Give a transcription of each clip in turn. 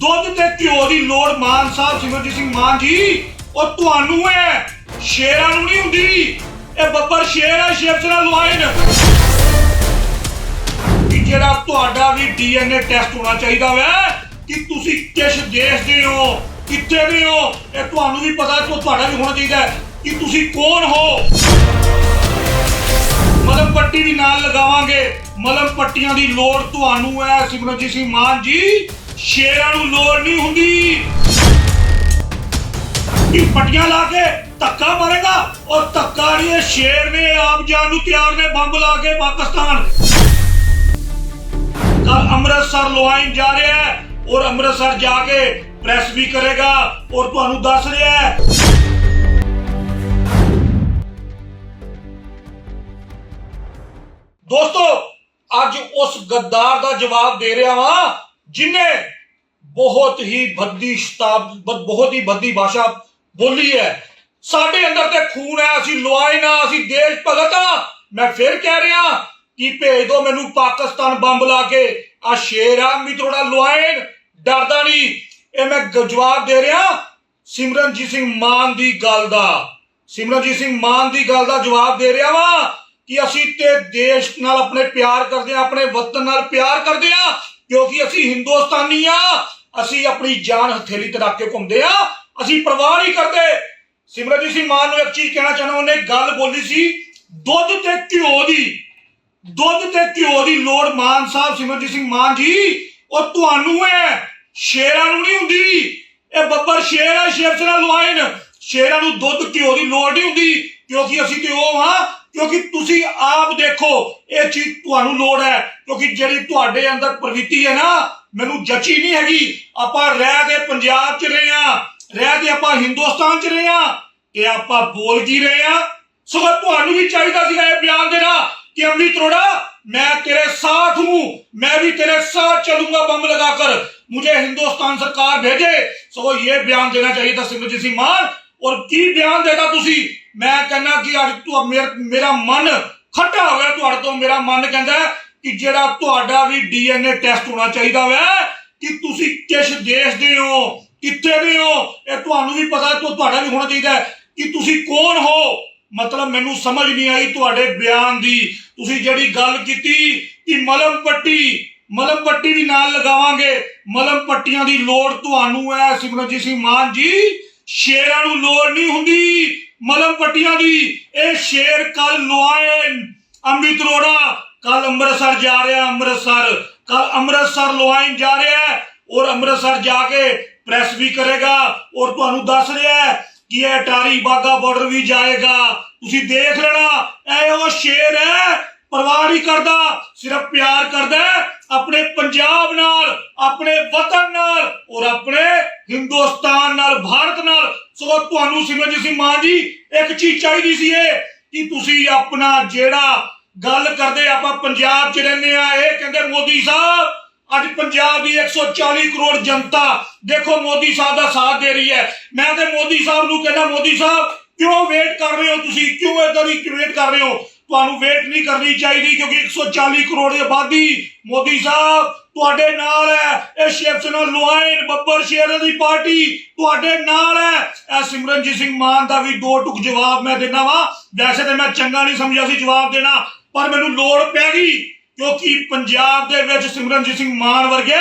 ਦੁੱਧ ਤੇ ਘਿਓ ਦੀ ਲੋੜ ਮਾਨ ਸਾਹਿਬ ਸਿਮਰਜੀਤ ਸਿੰਘ ਮਾਨ ਜੀ, ਉਹ ਤੁਹਾਨੂੰ ਹੈ ਸ਼ੇਰਾਂ ਨੂੰ ਨਹੀਂ ਹੁੰਦੀ। ਇਹ ਬੱਬਰ ਸ਼ੇਰ ਹੈ ਸ਼ਿਵ ਸੈਨਾ ਲੁਆਇਨ ਕਿ ਜਿਹੜਾ ਤੁਹਾਡਾ ਵੀ ਡੀਐਨਏ ਟੈਸਟ ਹੋਣਾ ਚਾਹੀਦਾ ਵੈ, ਕਿ ਤੁਸੀਂ ਕਿਸ ਦੇਸ਼ ਦੇ ਹੋ, ਕਿੱਥੇ ਦੇ ਹੋ, ਇਹ ਤੁਹਾਨੂੰ ਵੀ ਪਤਾ ਤੇ ਤੁਹਾਡਾ ਵੀ ਹੋਣਾ ਚਾਹੀਦਾ ਕਿ ਤੁਸੀਂ ਕੌਣ ਹੋ। ਮਲਮ ਪੱਟੀ ਵੀ ਨਾਲ ਲਗਾਵਾਂਗੇ। ਮਲਮ ਪੱਟੀਆਂ ਦੀ ਲੋੜ ਤੁਹਾਨੂੰ ਹੈ ਸਿਮਰਨਜੀਤ ਸਿੰਘ ਮਾਨ ਜੀ। ਸ਼ੇਰਾਂ ਨੂੰ ਲੋੜ ਨਹੀਂ ਹੁੰਦੀ। ਕਿ ਪੱਟੀਆਂ ਲਾ ਕੇ ਧੱਕਾ ਮਾਰੇਗਾ ਔਰ ਧੱਕਾ ਨਹੀਂ ਇਹ ਸ਼ੇਰ ਨੇ ਆਪ ਜਾਨ ਨੂੰ ਤਿਆਰ ਨੇ ਬੰਬ ਲਾ ਕੇ ਪਾਕਿਸਤਾਨ। ਕੱਲ ਅੰਮ੍ਰਿਤਸਰ ਲੁਆਇਨ ਜਾ ਰਿਹਾ ਹੈ ਔਰ ਅੰਮ੍ਰਿਤਸਰ ਜਾ ਕੇ ਪ੍ਰੈਸ ਵੀ ਕਰੇਗਾ ਔਰ ਤੁਹਾਨੂੰ ਦੱਸ ਰਿਹਾ ਹੈ। ਦੋਸਤੋ, ਅੱਜ ਉਸ ਗੱਦਾਰ ਦਾ ਜਵਾਬ ਦੇ ਰਿਹਾ ਵਾਂ ਜਿਨੇ ਬਹੁਤ ਹੀ ਭੱਦੀ ਸ਼ਤਾਬ ਬਹੁਤ ਹੀ ਭੱਦੀ ਭਾਸ਼ਾ ਬੋਲੀ ਹੈ, ਸਾਡੇ ਅੰਦਰ ਤੇ ਖੂਨ ਹੈ, ਅਸੀਂ ਲੁਆਏ ਨਾ, ਅਸੀਂ ਦੇਸ਼ ਭਗਤ ਆ ਮੈਂ ਫਿਰ ਕਹਿ ਰਿਹਾ ਕਿ ਭੇਜ ਦਿਓ ਮੈਨੂੰ ਪਾਕਿਸਤਾਨ ਬੰਬ ਲਾ ਕੇ। ਆ ਸ਼ੇਰਾ ਮਿੱਤਰੋੜਾ ਲੁਆਇਨ ਡਰਦਾ ਨਹੀਂ। ਇਹ ਮੈਂ ਜਵਾਬ ਦੇ ਰਿਹਾ ਸਿਮਰਨਜੀਤ ਸਿੰਘ ਮਾਨ ਦੀ ਗੱਲ ਦਾ। ਸਿਮਰਨਜੀਤ ਸਿੰਘ ਮਾਨ ਦੀ ਗੱਲ ਦਾ ਜਵਾਬ ਦੇ ਰਿਹਾ ਵਾਂ ਕਿ ਅਸੀਂ ਤੇ ਦੇਸ਼ ਨਾਲ ਆਪਣੇ ਪਿਆਰ ਕਰਦੇ ਆ ਆਪਣੇ ਵਤਨ ਨਾਲ ਪਿਆਰ ਕਰਦੇ ਆ ਕਿਉਂਕਿ ਅਸੀਂ ਹਿੰਦੁਸਤਾਨੀ ਆ, ਅਸੀਂ ਆਪਣੀ ਜਾਨ ਹਥੇਲੀ ਤੇ ਰੱਖ ਕੇ ਘੁੰਮਦੇ ਆ, ਅਸੀਂ ਪਰਵਾਹ ਨਹੀਂ ਕਰਦੇ। ਸਿਮਰਨਜੀਤ ਸਿੰਘ ਮਾਨ ਨੂੰ ਇੱਕ ਚੀਜ਼ ਕਹਿਣਾ ਚਾਹੁੰਦਾ, ਉਹਨੇ ਗੱਲ ਬੋਲੀ ਸੀ, ਦੁੱਧ ਤੇ ਘਿਓ ਦੀ। ਦੁੱਧ ਤੇ ਘਿਓ ਦੀ ਲੋੜ ਮਾਨ ਸਾਹਿਬ ਸਿਮਰਜੀਤ ਸਿੰਘ ਮਾਨ ਜੀ, ਉਹ ਤੁਹਾਨੂੰ ਹੈ ਸ਼ੇਰਾਂ ਨੂੰ ਨਹੀਂ ਹੁੰਦੀ। ਇਹ ਬੱਬਰ ਸ਼ੇਰ ਹੈ ਸ਼ੇਰ ਸੈਨਾ ਲੁਆਇਨ ਸ਼ੇਰਾਂ ਨੂੰ ਦੁੱਧ ਘਿਓ ਦੀ ਲੋੜ ਨਹੀਂ ਹੁੰਦੀ ਕਿਉਂਕਿ ਅਸੀਂ ਤੇ ਉਹ ਹਾਂ ਕਿਉਂਕਿ ਤੁਸੀਂ ਆਪ ਦੇਖੋ ਇਹ ਚੀਜ਼ ਤੁਹਾਨੂੰ ਲੋੜ ਹੈ ਕਿਉਂਕਿ ਜਿਹੜੀ ਤੁਹਾਡੇ ਅੰਦਰ ਪ੍ਰਵਿਰਤੀ ਹੈ ਨਾ ਮੈਨੂੰ ਜੱਚੀ ਨਹੀਂ ਹੈਗੀ ਆਪਾਂ ਰਹਿ ਦੇ ਪੰਜਾਬ 'ਚ ਰਹੇ ਆ ਰਹਿ ਦੇ ਆਪਾਂ ਹਿੰਦੁਸਤਾਨ 'ਚ ਰਹੇ ਆ ਕਿ ਆਪਾਂ ਬੋਲ ਕੀ ਰਹੇ ਆ ਸਗੋਂ ਤੁਹਾਨੂੰ ਵੀ ਚਾਹੀਦਾ ਸੀਗਾ ਇਹ ਬਿਆਨ ਦੇਣਾ कि अमृत रोड़ा मैं तेरे साथ हूं मैं भी तेरे साथ चलूंगा बम लगाकर मुझे हिंदुस्तान सरकार भेजे सो ये बयान देना चाहिए था सिमरजीत सिंह मान ਔਰ ਕੀ ਬਿਆਨ ਦੇਦਾ ਤੁਸੀਂ? ਮੈਂ ਕਹਿੰਦਾ ਕਿ ਅੱਜ ਤੂੰ ਮੇਰਾ ਮਨ ਖੱਟਾ ਹੋ ਗਿਆ। ਤੁਹਾਡੇ ਤੋਂ ਮੇਰਾ ਮਨ ਕਹਿੰਦਾ ਕਿ ਜਿਹੜਾ ਤੁਹਾਡਾ ਵੀ ਡੀਐਨਏ ਟੈਸਟ ਹੋਣਾ ਚਾਹੀਦਾ ਵੈ, ਕਿ ਤੁਸੀਂ ਕਿਸ ਦੇਸ਼ ਦੇ ਹੋ? ਕਿੱਥੇ ਦੇ ਹੋ? ਇਹ ਤੁਹਾਨੂੰ ਵੀ ਪਤਾ ਤੋ ਤੁਹਾਡਾ ਵੀ ਹੋਣਾ ਚਾਹੀਦਾ ਕਿ ਤੁਸੀਂ ਕੌਣ ਹੋ? ਮਤਲਬ ਮੈਨੂੰ ਸਮਝ ਨਹੀਂ ਆਈ ਤੁਹਾਡੇ ਬਿਆਨ ਦੀ। ਤੁਸੀਂ ਜਿਹੜੀ ਗੱਲ ਕੀਤੀ ਕਿ ਮਲਮ ਪੱਟੀ ਮਲਮ ਪੱਟੀ ਵੀ ਨਾਲ ਲਗਾਵਾਂਗੇ। ਮਲਮ ਪੱਟੀਆਂ ਦੀ ਲੋੜ ਤੁਹਾਨੂੰ ਹੈ, ਸਿਮਰਨਜੀਤ ਸਿੰਘ ਮਾਨ ਜੀ। ਸ਼ੇਰਾਂ ਨੂੰ ਲੋੜ ਨਹੀਂ ਹੁੰਦੀ, ਮਲਮ ਪੱਟੀਆਂ ਦੀ। ਇਹ ਸ਼ੇਰ ਕੱਲ ਲੁਆਇਨ ਅੰਮ੍ਰਿਤ ਰੋੜਾ। ਕੱਲ ਅੰਮ੍ਰਿਤਸਰ ਜਾ ਰਿਹਾ ਅੰਮ੍ਰਿਤਸਰ। ਕੱਲ ਅੰਮ੍ਰਿਤਸਰ ਲੁਆਇਨ ਜਾ ਰਿਹਾ ਹੈ ਔਰ ਅੰਮ੍ਰਿਤਸਰ ਜਾ ਕੇ ਪ੍ਰੈਸ ਵੀ ਕਰੇਗਾ ਔਰ ਤੁਹਾਨੂੰ ਦੱਸ ਰਿਹਾ ਹੈ ਕਿ ਇਹ ਅਟਾਰੀ ਬਾਗਾ ਬਾਰਡਰ ਵੀ ਜਾਏਗਾ। ਤੁਸੀਂ ਦੇਖ ਲੈਣਾ, ਇਹ ਉਹ ਸ਼ੇਰ ਹੈ ਪਰਵਾਹ ਨਹੀਂ ਕਰਦਾ, ਸਿਰਫ ਪਿਆਰ ਕਰਦਾ ਆਪਣੇ ਪੰਜਾਬ ਨਾਲ, ਆਪਣੇ ਵਤਨ ਨਾਲ ਔਰ ਆਪਣੇ ਹਿੰਦੁਸਤਾਨ ਨਾਲ, ਭਾਰਤ ਨਾਲ। ਸੋ ਤੁਹਾਨੂੰ ਸਿਮਰਜੀਤ ਸਿੰਘ ਮਾਨ ਜੀ, ਇੱਕ ਚੀਜ਼ ਚਾਹੀਦੀ ਸੀ ਇਹ ਕਿ ਤੁਸੀਂ ਆਪਣਾ ਜਿਹੜਾ ਗੱਲ ਕਰਦੇ, ਆਪਾਂ ਪੰਜਾਬ 'ਚ ਰਹਿੰਦੇ ਆ ਇਹ ਕਹਿੰਦੇ ਮੋਦੀ ਸਾਹਿਬ, ਅੱਜ ਪੰਜਾਬ ਦੀ 140 ਕਰੋੜ ਜਨਤਾ, ਦੇਖੋ ਮੋਦੀ ਸਾਹਿਬ ਦਾ ਸਾਥ ਦੇ ਰਹੀ ਹੈ। ਮੈਂ ਤੇ ਮੋਦੀ ਸਾਹਿਬ ਨੂੰ ਕਹਿੰਦਾ, ਮੋਦੀ ਸਾਹਿਬ, ਕਿਉਂ ਵੇਟ ਕਰ ਰਹੇ ਹੋ ਤੁਸੀਂ? ਕਿਉਂ ਇਦਾਂ ਦੀ ਵੇਟ ਕਰ ਰਹੇ ਹੋ? ਤੁਹਾਨੂੰ ਵੇਟ ਨਹੀਂ ਕਰਨੀ ਚਾਹੀਦੀ ਕਿਉਂਕਿ 140 ਕਰੋੜ ਦੀ ਆਬਾਦੀ, ਮੋਦੀ ਸਾਹਿਬ, ਤੁਹਾਡੇ ਨਾਲ ਹੈ। ਇਹ ਸ਼ਿਵ ਲੁਆਇਨ ਬੱਬਰ ਸ਼ੇਰ ਦੀ ਪਾਰਟੀ ਤੁਹਾਡੇ ਨਾਲ ਹੈ। ਇਹ ਸਿਮਰਨਜੀਤ ਸਿੰਘ ਮਾਨ ਦਾ ਵੀ ਦੋ ਟੁਕ ਜਵਾਬ ਮੈਂ ਦੇਣਾ ਵਾ। ਵੈਸੇ ਤੇ ਮੈਂ ਚੰਗਾ ਨਹੀਂ ਸਮਝਿਆ ਸੀ ਜਵਾਬ ਦੇਣਾ, ਪਰ ਮੈਨੂੰ ਲੋੜ ਪੈ ਗਈ ਕਿਉਂਕਿ ਪੰਜਾਬ ਦੇ ਵਿੱਚ ਸਿਮਰਨਜੀਤ ਸਿੰਘ ਮਾਨ ਵਰਗੇ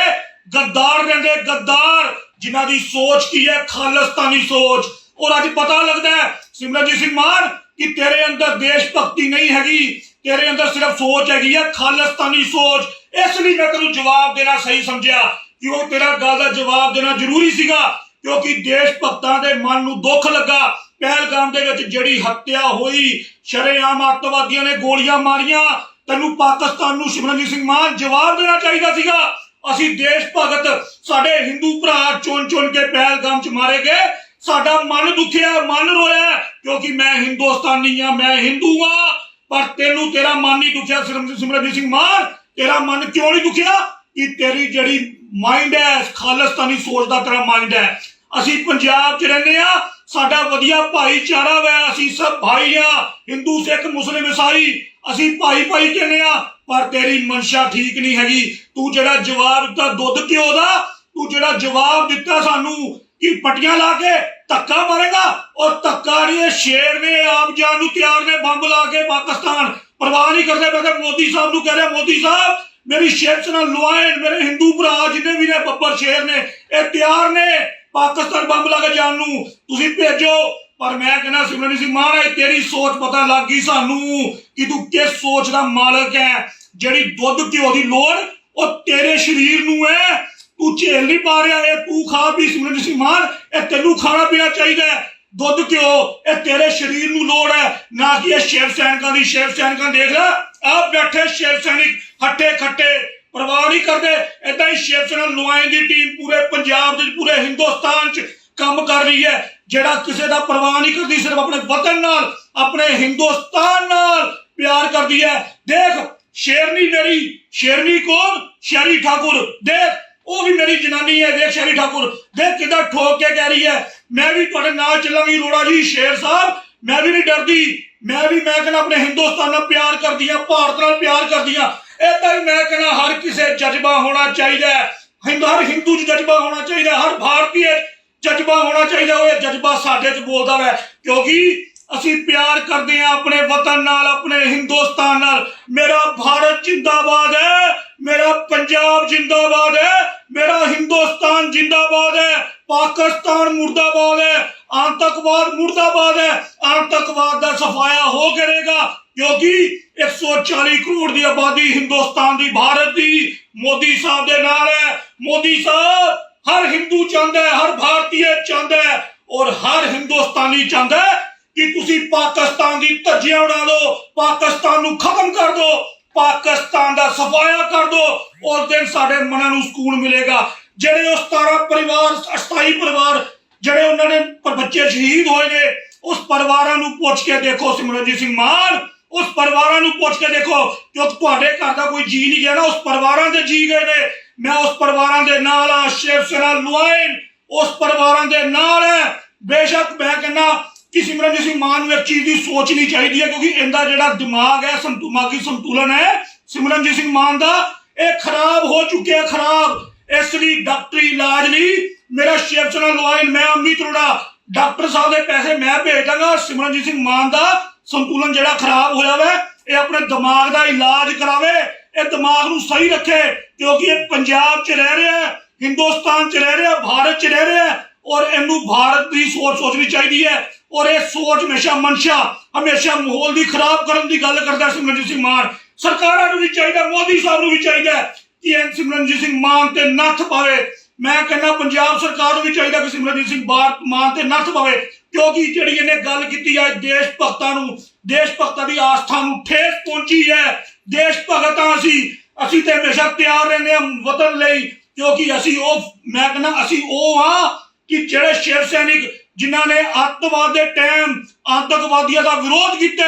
ਗੱਦਾਰ ਰਹਿੰਦੇ, ਗੱਦਾਰ ਜਿਨ੍ਹਾਂ ਦੀ ਸੋਚ ਕੀ ਹੈ? ਖਾਲਿਸਤਾਨੀ ਸੋਚ। ਔਰ ਅੱਜ ਪਤਾ ਲੱਗਦਾ ਹੈ ਸਿਮਰਨਜੀਤ ਸਿੰਘ ਮਾਨ ਕਿ ਤੇਰੇ ਅੰਦਰ ਦੇਸ਼ ਭਗਤੀ ਨਹੀਂ ਹੈਗੀ, ਤੇਰੇ ਅੰਦਰ ਸਿਰਫ ਸੋਚ ਹੈਗੀ ਹੈ ਖਾਲਿਸਤਾਨੀ ਸੋਚ। ਇਸ ਲਈ ਮੈਂ ਤੈਨੂੰ ਜਵਾਬ ਦੇਣਾ ਸਹੀ ਸਮਝਿਆ ਕਿ ਉਹ ਤੇਰਾ ਗੱਲ ਦਾ ਜਵਾਬ ਦੇਣਾ ਜ਼ਰੂਰੀ ਸੀਗਾ, ਕਿਉਂਕਿ ਦੇਸ਼ ਭਗਤਾਂ ਦੇ ਮਨ ਨੂੰ ਦੁੱਖ ਲੱਗਾ। ਪਹਿਲਗਾਮ ਦੇ ਵਿੱਚ ਜਿਹੜੀ ਹੱਤਿਆ ਹੋਈ, ਸ਼ਰੇਆਮ ਅੱਤਵਾਦੀਆਂ ਨੇ ਗੋਲੀਆਂ ਮਾਰੀਆਂ। ਤੈਨੂੰ ਪਾਕਿਸਤਾਨ ਨੂੰ ਸਿਮਰਨਜੀਤ ਸਿੰਘ ਮਾਨ ਜਵਾਬ ਦੇਣਾ ਚਾਹੀਦਾ ਸੀਗਾ। ਅਸੀਂ ਦੇਸ਼ ਭਗਤ, ਸਾਡੇ ਹਿੰਦੂ ਭਰਾ ਚੁਣ ਚੁਣ ਕੇ ਪਹਿਲਗਾਮ ਚ ਮਾਰੇ ਗਏ। ਸਾਡਾ ਮਨ ਦੁਖਿਆ, ਮਨ ਰੋਇਆ, ਕਿਉਂਕਿ ਮੈਂ ਹਿੰਦੁਸਤਾਨੀ ਆ, ਮੈਂ ਹਿੰਦੂ ਆ। ਪਰ ਤੈਨੂੰ ਤੇਰਾ ਮਨ ਨਹੀਂ ਦੁਖਿਆ, ਸਿਮਰ- ਸਿੰਘ ਮਾਨ, ਤੇਰਾ ਮਨ ਕਿਉਂ ਨਹੀਂ ਦੁਖਿਆ? ਕਿ ਤੇਰੀ ਜਿਹੜੀ ਮਾਈਂਡ ਹੈ, ਖਾਲਿਸਤਾਨੀ ਸੋਚ ਦਾ ਤੇਰਾ ਮਾਈਂਡ ਹੈ। ਅਸੀਂ ਪੰਜਾਬ 'ਚ ਰਹਿੰਦੇ ਆ, ਸਾਡਾ ਵਧੀਆ ਭਾਈਚਾਰਾ ਵੈ, ਅਸੀਂ ਸਭ ਭਾਈ ਆ, ਹਿੰਦੂ, ਸਿੱਖ, ਮੁਸਲਿਮ ਈਸਾਈ ਅਸੀਂ ਭਾਈ ਭਾਈ ਕਹਿੰਦੇ ਆ, ਪਰ ਤੇਰੀ ਮਨਸ਼ਾ ਠੀਕ ਨਹੀਂ ਹੈਗੀ। ਤੂੰ ਜਿਹੜਾ ਜਵਾਬ ਦਿੱਤਾ ਦੁੱਧ ਘਿਓ ਦਾ, ਤੂੰ ਜਿਹੜਾ ਜਵਾਬ ਦਿੱਤਾ ਸਾਨੂੰ ਕਿ ਪਟੀਆਂ ਲਾ ਕੇ ਧੱਕਾ ਮਾਰੇਗਾ ਔਰ ਧੱਕਾ ਨਹੀਂ, ਇਹ ਸ਼ੇਰ ਨੇ, ਆਪ ਜਾਨ ਨੂੰ ਤਿਆਰ ਨੇ, ਬੰਬ ਲਾ ਕੇ ਪਾਕਿਸਤਾਨ। ਪਰਵਾਹ ਨਹੀਂ ਕਰਦੇ, ਮੈਂ ਕਿਹਾ ਮੋਦੀ ਸਾਹਿਬ ਨੂੰ ਕਹਿ ਰਿਹਾ, ਮੋਦੀ ਸਾਹਿਬ, ਮੇਰੀ ਸ਼ੇਰ ਨਾਲ ਲੁਆਇਨ ਮੇਰੇ ਹਿੰਦੂ ਭਰਾ ਜਿੰਨੇ ਵੀ ਨੇ, ਬੱਬਰ ਸ਼ੇਰ ਨੇ, ਇਹ ਤਿਆਰ ਨੇ, ਪਾਕਿਸਤਾਨ ਬੰਬ ਲਾ ਕੇ ਜਾਣ ਨੂੰ। ਤੁਸੀਂ ਭੇਜੋ, ਪਰ ਮੈਂ ਕਹਿੰਦਾ, ਸਿਮਰਨ ਸਿੰਘ ਮਹਾਰਾਜ, ਤੇਰੀ ਸੋਚ ਪਤਾ ਲੱਗ ਗਈ ਸਾਨੂੰ ਕਿ ਤੂੰ ਕਿਸ ਸੋਚ ਦਾ ਮਾਲਕ ਹੈ। ਜਿਹੜੀ ਦੁੱਧ, ਘਿਓ ਦੀ ਲੋੜ, ਉਹ ਤੇਰੇ ਸਰੀਰ ਨੂੰ ਹੈ। ਤੂੰ ਝੇਲ ਨਹੀਂ ਪਾ ਰਿਹਾ, ਇਹ ਤੂੰ ਖਾ ਵੀ ਸਿਮਰਨ ਸਿੰਘ ਮਾਨ ਇਹ ਤੈਨੂੰ ਖਾਣਾ ਪੀਣਾ ਚਾਹੀਦਾ ਹੈ। ਦੁੱਧ ਘਿਓ ਇਹ ਤੇਰੇ ਸਰੀਰ ਨੂੰ ਲੋੜ ਹੈ। ਨਾ ਕਿ ਇਹ ਸ਼ਿਵ ਸੈਨਿਕਾਂ ਦੀ ਸ਼ਿਵ ਸੈਨਿਕਾਂ ਦੇਖ ਲੈ ਆਪ ਬੈਠੇ ਸ਼ਿਵ ਸੈਨਿਕ ਹੱਟੇ ਖੱਟੇ, ਪਰਵਾਹ ਨਹੀਂ ਕਰਦੇ। ਏਦਾਂ ਹੀ ਸ਼ਿਵ ਸੈਨਾ ਲੁਆਇਨ ਦੀ ਟੀਮ ਪੂਰੇ ਪੰਜਾਬ ਦੇ ਪੂਰੇ ਹਿੰਦੁਸਤਾਨ 'ਚ ਕੰਮ ਕਰ ਰਹੀ ਹੈ। ਜਿਹੜਾ ਕਿਸੇ ਦਾ ਪਰਵਾਹ ਨਹੀਂ ਕਰਦੀ, ਸਿਰਫ ਆਪਣੇ ਵਤਨ ਨਾਲ, ਆਪਣੇ ਹਿੰਦੁਸਤਾਨ ਨਾਲ ਪਿਆਰ ਕਰਦੀ ਹੈ। ਦੇਖ, ਸ਼ੇਰਨੀ ਮੇਰੀ, ਸ਼ੇਰਨੀ ਕੌਣ ਸ਼ੈਰੀ ਠਾਕੁਰ, ਦੇਖ ਉਹ ਵੀ ਮੇਰੀ ਜਨਾਨੀ ਹੈ, ਦੇਖ ਸ਼ੈਰੀ ਠਾਕੁਰ। ਦੇਖ ਕਿਦਾਂ ਠੋਕ ਕੇ ਕਹਿ ਰਹੀ ਹੈ। ਮੈਂ ਵੀ ਤੁਹਾਡੇ ਨਾਲ ਚੱਲਾਂਗੀ, ਰੋੜਾ ਜੀ, ਸ਼ੇਰ ਸਾਹਿਬ। ਮੈਂ ਵੀ ਨਹੀਂ ਡਰਦੀ। ਮੈਂ ਵੀ, ਮੈਂ ਕਹਿੰਦਾ ਆਪਣੇ ਹਿੰਦੁਸਤਾਨ ਨਾਲ ਪਿਆਰ ਕਰਦੀ ਆ ਭਾਰਤ ਨਾਲ ਪਿਆਰ ਕਰਦੀ ਆ ਏਦਾਂ ਹੀ ਮੈਂ ਕਹਿੰਦਾ ਹਰ ਕਿਸੇ ਜਜ਼ਬਾ ਹੋਣਾ ਚਾਹੀਦਾ ਹੈ। ਹਿੰਦੂ, ਹਰ ਹਿੰਦੂ 'ਚ ਜਜ਼ਬਾ ਹੋਣਾ ਚਾਹੀਦਾ ਹਰ ਭਾਰਤੀ 'ਚ ਜਜ਼ਬਾ ਹੋਣਾ ਚਾਹੀਦਾ ਉਹ ਇਹ ਜਜ਼ਬਾ ਸਾਡੇ 'ਚ ਬੋਲਦਾ ਹੈ। ਕਿਉਂਕਿ ਅਸੀਂ ਪਿਆਰ ਕਰਦੇ ਹਾਂ ਆਪਣੇ ਵਤਨ ਨਾਲ, ਆਪਣੇ ਹਿੰਦੁਸਤਾਨ ਨਾਲ। ਮੇਰਾ ਭਾਰਤ ਜਿੰਦਾਬਾਦ ਹੈ, ਮੇਰਾ ਪੰਜਾਬ ਜਿੰਦਾਬਾਦ ਹੈ, ਮੇਰਾ ਹਿੰਦੁਸਤਾਨ ਜਿੰਦਾਬਾਦ ਹੈ, ਪਾਕਿਸਤਾਨ ਮੁਰਦਾਬਾਦ ਹੈ, ਆਤੰਕਵਾਦ ਮੁਰਦਾਬਾਦ ਹੈ, ਆਤੰਕਵਾਦ ਦਾ ਸਫਾਇਆ ਹੋ ਕਰੇਗਾ, ਕਿਉਂਕਿ 140 ਕਰੋੜ ਦੀ ਆਬਾਦੀ ਹਿੰਦੁਸਤਾਨ ਦੀ, ਭਾਰਤ ਦੀ, ਮੋਦੀ ਸਾਹਿਬ ਦੇ ਨਾਲ ਹੈ। ਮੋਦੀ ਸਾਹਿਬ, ਹਰ ਹਿੰਦੂ ਚਾਹੁੰਦਾ ਹੈ, ਹਰ ਭਾਰਤੀ ਚਾਹੁੰਦਾ ਹੈ ਔਰ ਹਰ ਹਿੰਦੁਸਤਾਨੀ ਚਾਹੁੰਦਾ ਹੈ ਕਿ ਤੁਸੀਂ ਪਾਕਿਸਤਾਨ ਦੀ ਧੱਜੀਆਂ ਉਡਾ ਦਿਓ ਪਾਕਿਸਤਾਨ ਨੂੰ ਖਤਮ ਕਰ ਦਿਓ, ਪਾਕਿਸਤਾਨ ਦਾ ਸਫਾਇਆ ਕਰ ਦਿਓ, ਉਸ ਦਿਨ ਸਾਡੇ ਮਨਾਂ ਨੂੰ ਸਕੂਨ ਮਿਲੇਗਾ। ਜਿਹੜੇ ਉਹ 17 ਪਰਿਵਾਰ 27 ਪਰਿਵਾਰ, ਜਿਹੜੇ ਉਹਨਾਂ ਨੇ ਬੱਚੇ ਸ਼ਹੀਦ ਹੋਏ ਨੇ, ਉਸ ਪਰਿਵਾਰਾਂ ਨੂੰ ਪੁੱਛ ਕੇ ਦੇਖੋ ਸਿਮਰਨਜੀਤ ਸਿੰਘ ਮਾਨ, ਉਸ ਪਰਿਵਾਰਾਂ ਨੂੰ ਪੁੱਛ ਕੇ ਦੇਖੋ ਕਿ ਤੁਹਾਡੇ ਘਰ ਦਾ ਕੋਈ ਜੀ ਨਹੀਂ ਗਿਆ ਨਾ, ਉਸ ਪਰਿਵਾਰਾਂ ਦੇ ਜੀ ਗਏ ਨੇ। ਮੈਂ ਉਸ ਪਰਿਵਾਰਾਂ ਦੇ ਨਾਲ ਆ ਸ਼ੇਰ ਸਰਾ ਲੁਆਇਨ, ਉਸ ਪਰਿਵਾਰਾਂ ਦੇ ਨਾਲ ਹੈ। ਬੇਸ਼ੱਕ ਮੈਂ ਕਹਿੰਦਾ ਕਿ ਸਿਮਰਨਜੀਤ ਸਿੰਘ ਮਾਨ ਨੂੰ ਇੱਕ ਚੀਜ਼ ਦੀ ਸੋਚਣੀ ਚਾਹੀਦੀ ਹੈ, ਕਿਉਂਕਿ ਇਹਦਾ ਜਿਹੜਾ ਦਿਮਾਗ ਹੈ, ਸੰਤੂ- ਸੰਤੁਲਨ ਹੈ। ਸਿਮਰਨਜੀਤ ਸਿੰਘ ਮਾਨ ਦਾ, ਇਹ ਖਰਾਬ ਹੋ ਚੁੱਕਿਆ ਖਰਾਬ। ਇਸ ਲਈ ਡਾਕਟਰੀ ਇਲਾਜ ਲਈ ਮੇਰਾ ਸ਼ਿਵ ਸੈਨਾ ਮੈਂ ਅਮਿਤ ਅਰੋੜਾ, ਡਾਕਟਰ ਸਾਹਿਬ ਦੇ ਪੈਸੇ ਮੈਂ ਭੇਜ ਦਾਂਗਾ ਸਿਮਰਨਜੀਤ ਸਿੰਘ ਮਾਨ ਦਾ ਸੰਤੁਲਨ ਜਿਹੜਾ ਖਰਾਬ ਹੋਇਆ ਵਾ, ਇਹ ਆਪਣੇ ਦਿਮਾਗ ਦਾ ਇਲਾਜ ਕਰਾਵੇ, ਇਹ ਦਿਮਾਗ ਨੂੰ ਸਹੀ ਰੱਖੇ, ਕਿਉਂਕਿ ਇਹ ਪੰਜਾਬ 'ਚ ਰਹਿ ਰਿਹਾ ਹੈ, ਹਿੰਦੁਸਤਾਨ 'ਚ ਰਹਿ ਰਿਹਾ ਭਾਰਤ 'ਚ ਰਹਿ ਰਿਹਾ ਔਰ ਇਹਨੂੰ ਭਾਰਤ ਦੀ ਸੋਚ ਸੋਚਣੀ ਚਾਹੀਦੀ ਹੈ। ਔਰ ਇਹ ਸੋਚ ਹਮੇਸ਼ਾ ਮਨਸ਼ਾ, ਹਮੇਸ਼ਾ ਮਾਹੌਲ ਦੀ ਖਰਾਬ ਕਰਨ ਦੀ ਗੱਲ ਕਰਦਾ ਸਿਮਰਨਜੀਤ ਸਿੰਘ ਮਾਨ। ਸਰਕਾਰਾਂ ਨੂੰ ਵੀ ਚਾਹੀਦਾ, ਮੋਦੀ ਸਾਹਿਬ ਨੂੰ ਵੀ ਚਾਹੀਦਾ ਕਿ ਇਹ ਸਿਮਰਨਜੀਤ ਸਿੰਘ ਮਾਨ ਤੇ ਨੱਥ ਪਾਵੇ। ਮੈਂ ਕਹਿੰਦਾ ਪੰਜਾਬ ਸਰਕਾਰ ਨੂੰ ਵੀ ਚਾਹੀਦਾ ਕਿ ਸਿਮਰਨਜੀਤ ਸਿੰਘ ਬਾਰ, ਮਾਨ ਤੇ ਨੱਥ ਪਾਵੇ। ਕਿਉਂਕਿ ਜਿਹੜੀ ਇਹਨੇ ਗੱਲ ਕੀਤੀ ਹੈ ਦੇਸ਼ ਭਗਤਾਂ ਨੂੰ, ਦੇਸ਼ ਭਗਤਾਂ ਦੀ ਆਸਥਾ ਨੂੰ ਠੇਸ ਪਹੁੰਚੀ ਹੈ। ਦੇਸ਼ ਭਗਤਾਂ ਅਸੀਂ ਅਸੀਂ ਤੇ ਹਮੇਸ਼ਾ ਤਿਆਰ ਰਹਿੰਦੇ ਹਾਂ ਵਤਨ ਲਈ। ਕਿਉਂਕਿ ਅਸੀਂ ਉਹ, ਮੈਂ ਕਹਿੰਦਾ ਅਸੀਂ ਉਹ ਹਾਂ ਕਿ ਜਿਹੜੇ ਸ਼ਿਵ ਸੈਨਿਕ ਜਿਨ੍ਹਾਂ ਨੇ ਅੱਤਵਾਦ ਦੇ ਟਾਈਮ ਆਤੰਕਵਾਦੀਆਂ ਦਾ ਵਿਰੋਧ ਕੀਤਾ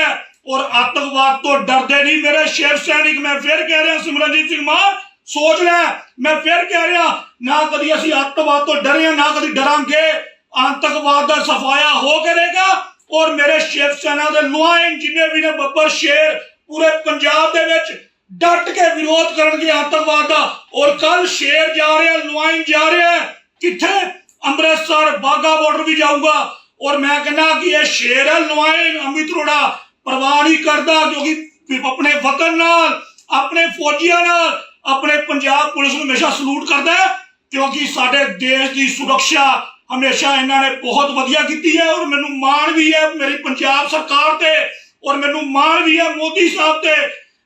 ਔਰ ਆਤੰਕਵਾਦ ਤੋਂ ਡਰਦੇ ਨਹੀਂ, ਮੇਰੇ ਸ਼ਿਵ ਸੈਨਿਕ, ਮੈਂ ਫਿਰ ਕਹਿ ਰਿਹਾ ਸਿਮਰਨਜੀਤ ਸਿੰਘ ਮਾਨ, ਸੋਚ ਲੈ, ਮੈਂ ਫਿਰ ਕਹਿ ਰਿਹਾ, ਨਾ ਕਦੀ ਅਸੀਂ ਅੱਤਵਾਦ ਤੋਂ ਡਰੇ ਨਾ ਕਦੀ ਡਰਾਂਗੇ। ਆਤੰਕਵਾਦ ਦਾ ਸਫਾਇਆ ਹੋ ਕਰੇਗਾ ਔਰ ਮੇਰੇ ਸ਼ਿਵ ਸੈਨਾ ਦੇ ਲੁਆਇਨ ਜਿੰਨੇ ਵੀ ਨੇ, ਬੱਬਰ ਸ਼ੇਰ, ਪੂਰੇ ਪੰਜਾਬ ਦੇ ਵਿੱਚ ਡਟ ਕੇ ਵਿਰੋਧ ਕਰਨਗੇ ਆਤੰਕਵਾਦ ਦਾ। ਔਰ ਕੱਲ ਸ਼ੇਰ ਜਾ ਰਿਹਾ ਲੁਆਇਨ ਜਾ ਰਿਹਾ ਕਿੱਥੇ? ਅੰਮ੍ਰਿਤਸਰ ਬਾਗਾ ਬਾਰਡਰ ਵੀ ਜਾਊਗਾ। ਔਰ ਮੈਂ ਕਹਿੰਦਾ ਕਿ ਇਹ ਸ਼ੇਰ ਹੈ ਅਮਿਤ ਅਰੋੜਾ ਪਰਵਾਹ ਨਹੀਂ ਕਰਦਾ, ਕਿਉਂਕਿ ਆਪਣੇ ਵਤਨ ਨਾਲ, ਆਪਣੇ ਫੌਜੀਆਂ ਨਾਲ, ਆਪਣੇ ਪੰਜਾਬ ਪੁਲਿਸ ਨੂੰ ਹਮੇਸ਼ਾ ਸਲੂਟ ਕਰਦਾ ਕਿਉਂਕਿ ਸਾਡੇ ਦੇਸ਼ ਦੀ ਸੁਰੱਖਿਆ ਹਮੇਸ਼ਾ ਇਹਨਾਂ ਨੇ ਬਹੁਤ ਵਧੀਆ ਕੀਤੀ ਹੈ, ਔਰ ਮੈਨੂੰ ਮਾਣ ਵੀ ਹੈ ਮੇਰੀ ਪੰਜਾਬ ਸਰਕਾਰ ਤੇ, ਔਰ ਮੈਨੂੰ ਮਾਣ ਵੀ ਹੈ ਮੋਦੀ ਸਾਹਿਬ ਤੇ।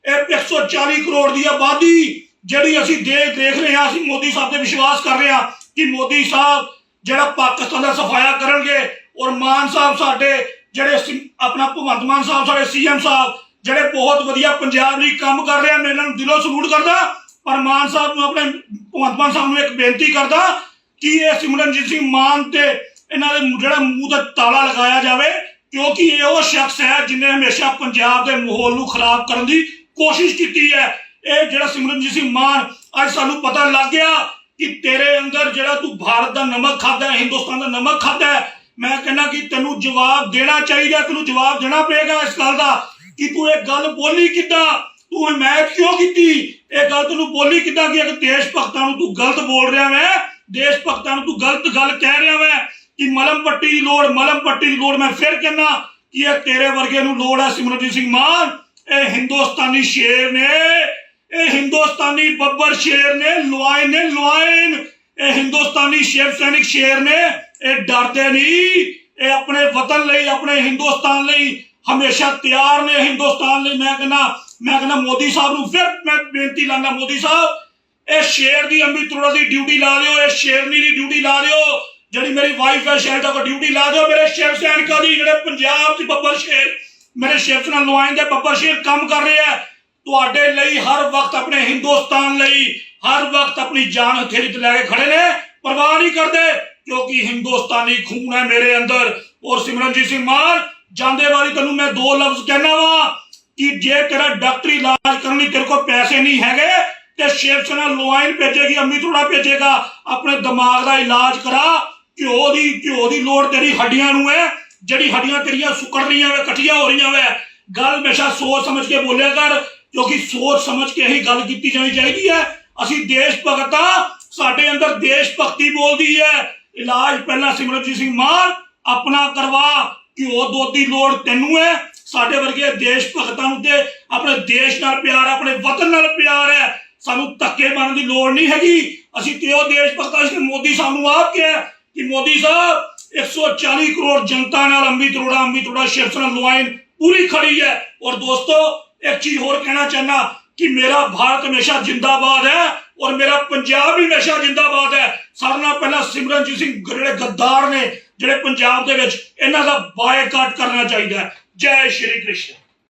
ਇਹ 140 ਕਰੋੜ ਦੀ ਆਬਾਦੀ ਜਿਹੜੀ ਅਸੀਂ ਦੇਖ ਦੇਖ ਰਹੇ ਹਾਂ, ਅਸੀਂ ਮੋਦੀ ਸਾਹਿਬ ਤੇ ਵਿਸ਼ਵਾਸ ਕਰ ਰਹੇ ਹਾਂ ਕਿ ਮੋਦੀ ਸਾਹਿਬ ਜਿਹੜਾ ਪਾਕਿਸਤਾਨ ਦਾ ਸਫਾਇਆ ਕਰਨਗੇ ਔਰ ਮਾਨ ਸਾਹਿਬ ਸਾਡੇ ਜਿਹੜੇ ਆਪਣਾ ਭਗਵੰਤ ਮਾਨ ਸਾਹਿਬ, ਸਾਡੇ ਸੀਐਮ ਸਾਹਿਬ, ਜਿਹੜੇ ਬਹੁਤ ਵਧੀਆ ਪੰਜਾਬ ਲਈ ਕੰਮ ਕਰ ਰਹੇ ਆ ਮੈਂ ਇਹਨਾਂ ਨੂੰ ਦਿਲੋਂ ਸਲੂਟ ਕਰਦਾ, ਪਰ ਮਾਨ ਸਾਹਿਬ ਨੂੰ ਆਪਣੇ ਭਗਵੰਤ ਮਾਨ ਸਾਹਿਬ ਨੂੰ ਇੱਕ ਬੇਨਤੀ ਕਰਦਾ ਕਿ ਇਹ ਸਿਮਰਨਜੀਤ ਸਿੰਘ ਮਾਨ ਤੇ ਇਹਨਾਂ ਦੇ ਜਿਹੜਾ ਮੂੰਹ ਦਾ ਤਾਲਾ ਲਗਾਇਆ ਜਾਵੇ, ਕਿਉਂਕਿ ਇਹ ਉਹ ਸ਼ਖਸ ਹੈ ਜਿਨੇ ਹਮੇਸ਼ਾ ਪੰਜਾਬ ਦੇ ਮਾਹੌਲ ਨੂੰ ਖਰਾਬ ਕਰਨ ਦੀ ਕੋਸ਼ਿਸ਼ ਕੀਤੀ ਹੈ। ਇਹ ਜਿਹੜਾ ਸਿਮਰਨਜੀਤ ਸਿੰਘ ਮਾਨ ਅੱਜ ਸਾਨੂੰ ਪਤਾ ਲੱਗ ਗਿਆ ਕਿ ਤੇਰੇ ਅੰਦਰ ਜਿਹੜਾ ਤੂੰ ਭਾਰਤ ਦਾ ਨਮਕ ਖਾਦਾ ਹੈ ਹਿੰਦੁਸਤਾਨ ਦਾ ਨਮਕ ਖਾਦਾ ਹੈ, ਮੈਂ ਕਹਿੰਦਾ ਕਿ ਤੈਨੂੰ ਜਵਾਬ ਦੇਣਾ ਚਾਹੀਦਾ, ਤੈਨੂੰ ਜਵਾਬ ਦੇਣਾ ਪਏਗਾ ਇਸ ਗੱਲ ਦਾ ਕਿ ਤੂੰ ਇਹ ਗੱਲ ਬੋਲੀ ਕਿੱਦਾਂ? ਤੂੰ ਹਮਾਇਤ ਕਿਉਂ ਕੀਤੀ? ਇਹ ਗੱਲ ਤੈਨੂੰ ਬੋਲੀ ਕਿੱਦਾਂ ਕਿ ਇੱਕ ਦੇਸ਼ ਭਗਤਾਂ ਨੂੰ ਤੂੰ ਗਲਤ ਬੋਲ ਰਿਹਾ ਹੈ ਦੇਸ਼ ਭਗਤਾਂ ਨੂੰ ਤੂੰ ਗਲਤ ਗੱਲ ਕਹਿ ਰਿਹਾ ਵੈ ਕਿ ਮਲਮ ਪੱਟੀ ਦੀ ਲੋੜ, ਮਲਮ ਪੱਟੀ ਦੀ ਲੋੜ, ਮੈਂ ਫਿਰ ਕਹਿੰਦਾ ਕਿ ਇਹ ਤੇਰੇ ਵਰਗੇ ਨੂੰ ਲੋੜ ਹੈ ਸਿਮਰਨਜੀਤ ਸਿੰਘ ਮਾਨ, ਇਹ ਹਿੰਦੁਸਤਾਨੀ ਸ਼ੇਰ ਨੇ। ਇਹ ਹਿੰਦੁਸਤਾਨੀ ਬੱਬਰ ਸ਼ੇਰ ਨੇ ਲੁਆਇਨ ਨੇ ਲੁਆਇਨ ਇਹ ਹਿੰਦੁਸਤਾਨੀ ਸ਼ੇਰ ਸੈਨਿਕ ਸ਼ੇਰ ਨੇ, ਇਹ ਡਰਦੇ ਨਹੀਂ ਇਹ ਆਪਣੇ ਵਤਨ ਲਈ, ਆਪਣੇ ਹਿੰਦੁਸਤਾਨ ਲਈ ਹਮੇਸ਼ਾ ਤਿਆਰ ਨੇ, ਹਿੰਦੁਸਤਾਨ ਲਈ। ਮੈਂ ਕਹਿੰਦਾ ਮੈਂ ਕਹਿੰਦਾ ਮੋਦੀ ਸਾਹਿਬ ਨੂੰ ਫਿਰ ਮੈਂ ਬੇਨਤੀ ਲਾਣਾ ਮੋਦੀ ਸਾਹਿਬ, ਇਹ ਸ਼ੇਰ ਦੀ ਅੰਮ੍ਰਿਤ ਦੀ ਡਿਊਟੀ ਲਾ ਦਿਓ, ਇਹ ਸ਼ੇਰਨੀ ਦੀ ਡਿਊਟੀ ਲਾ ਦਿਓ। ਜਿਹੜੀ ਮੇਰੀ ਵਾਈਫ ਹੈ, ਸ਼ਹਿਰ ਦਾ ਕੋ ਡਿਊਟੀ ਲਾ ਦਿਓ। ਮੇਰੇ ਸ਼ਿਵ ਸੈਨਿਕਾਂ ਦੀ, ਜਿਹੜੇ ਪੰਜਾਬ ਦੀ ਬੱਬਰ ਸ਼ੇਰ, ਮੇਰੇ ਸ਼ਿਵ ਸੈਨਾ ਲੋਇਨ ਦੇ ਬੱਬਰ ਸ਼ੇਰ ਕੰਮ ਕਰ ਰਹੇ ਹੈ ਤੁਹਾਡੇ ਲਈ ਹਰ ਵਕਤ ਆਪਣੇ ਹਿੰਦੁਸਤਾਨ ਲਈ, ਹਰ ਵਕਤ ਆਪਣੀ ਜਾਨ ਹਥੇਲੀ ਤੇ ਲੈ ਕੇ ਖੜੇ ਨੇ। ਪਰਵਾਹ ਨਹੀਂ ਕਰਦੇ, ਕਿਉਂਕਿ ਹਿੰਦੁਸਤਾਨੀ ਖੂਨ ਹੈ ਮੇਰੇ ਅੰਦਰ। ਔਰ ਸਿਮਰਨਜੀਤ ਸਿੰਘ ਮਾਨ, ਜਾਂਦੇ ਵਾਰੀ ਤੈਨੂੰ ਮੈਂ ਦੋ ਲਫ਼ਜ਼ ਕਹਿਣਾ ਵਾ ਕਿ ਜੇ ਤੇਰਾ ਡਾਕਟਰੀ ਇਲਾਜ ਕਰਨ ਲਈ ਤੇਰੇ ਕੋਲ ਪੈਸੇ ਨਹੀਂ ਹੈਗੇ, ਤੇ ਸ਼ਿਵ ਸੈਨਾ ਲੋਇਨ ਭੇਜੇਗੀ ਅਮਿਤੋੜਾ ਭੇਜੇਗਾ। ਆਪਣੇ ਦਿਮਾਗ ਦਾ ਇਲਾਜ ਕਰਾ। ਘਿਓ ਦੀ ਘਿਓ ਦੀ ਲੋੜ ਤੇਰੀ ਹੱਡੀਆਂ ਨੂੰ ਹੈ। ਜਿਹੜੀ ਹੱਡੀਆਂ ਤੇਰੀਆਂ ਸੁੱਕੜ ਰਹੀਆਂ ਵੇ ਇਕੱਠੀਆਂ ਹੋ ਰਹੀਆਂ ਵੇ। ਗੱਲ ਹਮੇਸ਼ਾ ਸੋਚ ਸਮਝ ਕੇ ਬੋਲਿਆ ਕਰ। ਕਿਉਂਕਿ ਸੋਚ ਸਮਝ ਕੇ ਇਹੀ ਗੱਲ ਕੀਤੀ ਜਾਣੀ ਚਾਹੀਦੀ ਹੈ। ਅਸੀਂ ਦੇਸ਼ ਭਗਤ ਹਾਂ, ਸਾਡੇ ਅੰਦਰ ਦੇਸ਼ ਭਗਤੀ ਬੋਲਦੀ ਹੈ। ਇਲਾਜ ਪਹਿਲਾਂ ਸਿਮਰਨਜੀਤ ਸਿੰਘ ਮਾਨ, ਆਪਣਾ ਕਰਵਾ, ਘਿਓ ਦੁੱਧ ਦੀ ਲੋੜ ਤੈਨੂੰ ਹੈ। ਸਾਡੇ ਵਰਗੇ ਦੇਸ਼ ਭਗਤਾਂ ਨੂੰ ਤੇ ਆਪਣੇ ਦੇਸ਼ ਨਾਲ ਪਿਆਰ, ਆਪਣੇ ਵਤਨ ਨਾਲ ਪਿਆਰ ਹੈ। ਸਾਨੂੰ ਧੱਕੇ ਮਾਰਨ ਦੀ ਲੋੜ ਨਹੀਂ ਹੈਗੀ। ਅਸੀਂ ਤੇ ਉਹ ਦੇਸ਼ ਭਗਤਾਂ ਸੀ ਮੋਦੀ ਸਾਹਿਬ ਨੂੰ ਆਪ ਕਿਹਾ ਕਿ ਮੋਦੀ ਸਾਹਿਬ 140 ਕਰੋੜ ਜਨਤਾ ਨਾਲ ਅੰਮ੍ਰਿਤ ਅਰੋੜਾ ਅੰਮ੍ਰਿਤ ਰੋੜਾ ਸ਼ਿਵ ਸੈਨਾ ਪੂਰੀ ਖੜੀ ਹੈ। ਔਰ ਦੋਸਤੋ ਇੱਕ ਚੀਜ਼ ਹੋਰ ਕਹਿਣਾ ਚਾਹਨਾ ਕਿ ਮੇਰਾ ਭਾਰਤ ਹਮੇਸ਼ਾ ਜਿੰਦਾਬਾਦ ਹੈ ਔਰ ਮੇਰਾ ਪੰਜਾਬ ਵੀ ਹਮੇਸ਼ਾ ਜਿੰਦਾਬਾਦ ਹੈ। ਸਾਰਿਆਂ ਨਾਲ ਪਹਿਲਾਂ ਸਿਮਰਨਜੀਤ ਸਿੰਘ ਜਿਹੜੇ ਗੱਦਾਰ ਨੇ, ਜਿਹੜੇ ਪੰਜਾਬ ਦੇ ਵਿੱਚ, ਇਹਨਾਂ ਦਾ ਬਾਇਕਾਟ ਕਰਨਾ ਚਾਹੀਦਾ ਜੈ ਸ਼੍ਰੀ ਕ੍ਰਿਸ਼ਨ।